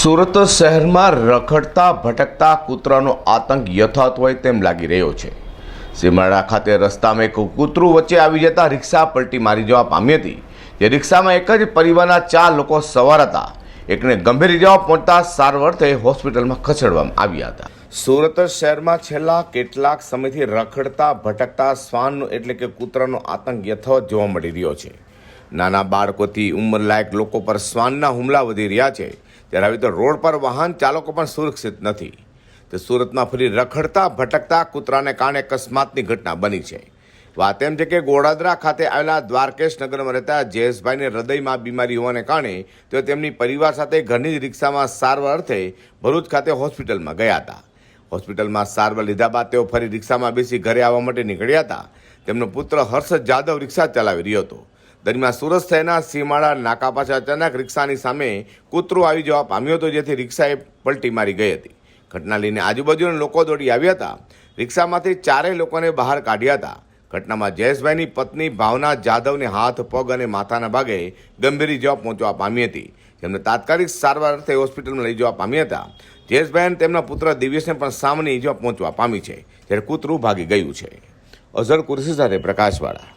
સુરત શહેરમાં રખડતા, ભટકતા કૂતરાનો આતંક યથાત હોય તેમ લાગી રહ્યો છે. સીમાડા ખાતે રસ્તામાં એક કૂતરું વચ્ચે આવી જતા રિક્ષા પલટી મારી જવા પામી હતી. જે રિક્ષામાં એક જ પરિવારના ચાર લોકો સવાર હતા. એકને ગંભીર ઇજાઓ પહોંચતા સારવાર થઈ હોસ્પિટલમાં ખસેડવામાં આવ્યા હતા. સુરત શહેરમાં છેલ્લા કેટલાક સમયથી રખડતા, ભટકતા શ્વાનનો એટલે કે કૂતરાનો આતંક યથાવત જોવા મળી રહ્યો છે. નાના બાળકોથી ઉંમરલાયક લોકો પર શ્વાનના હુમલા વધી રહ્યા છે. ત્યારે આવી તો રોડ પર વાહન ચાલકો પણ સુરક્ષિત નથી. તો સુરતમાં ફરી રખડતા, ભટકતા કૂતરાને કારણે અકસ્માતની ઘટના બની છે. વાત એમ છે કે ગોડાદરા ખાતે આવેલા દ્વારકેશ નગરમાં રહેતા જયેશભાઈને હૃદયમાં બીમારી હોવાને કારણે તેઓ તેમની પરિવાર સાથે ઘરની જ રિક્ષામાં સારવાર અર્થે ભરૂચ ખાતે હોસ્પિટલમાં ગયા હતા. હોસ્પિટલમાં સારવાર લીધા બાદ તેઓ ફરી રિક્ષામાં બેસી ઘરે આવવા માટે નીકળ્યા હતા. તેમનો પુત્ર હર્ષદ જાદવ રિક્ષા ચલાવી રહ્યો હતો. દરમિયાન સુરત શહેરના સીમાડા નાકા પાસે અચાનક રિક્ષાની સામે કૂતરો આવી જવા પામ્યો હતો, જેથી રિક્ષાએ પલટી મારી ગઈ હતી. ઘટના લઈને આજુબાજુના લોકો દોડી આવ્યા હતા. રિક્ષામાંથી ચારેય લોકોને બહાર કાઢ્યા હતા. ઘટનામાં જયેશભાઈની પત્ની ભાવના જાદવને હાથ, પગ અને માથાના ભાગે ગંભીર ઇજાઓ પહોંચવા પામી હતી. જેમને તાત્કાલિક સારવાર અર્થે હોસ્પિટલમાં લઈ જવા પામ્યા હતા. જયેશભાઈ તેમના પુત્ર દિવ્યેશને પણ સામાન્ય ઇજાઓ પહોંચવા પામી છે, જ્યારે કૂતરું ભાગી ગયું છે. અઝર કુરશી સાથે પ્રકાશવાળા.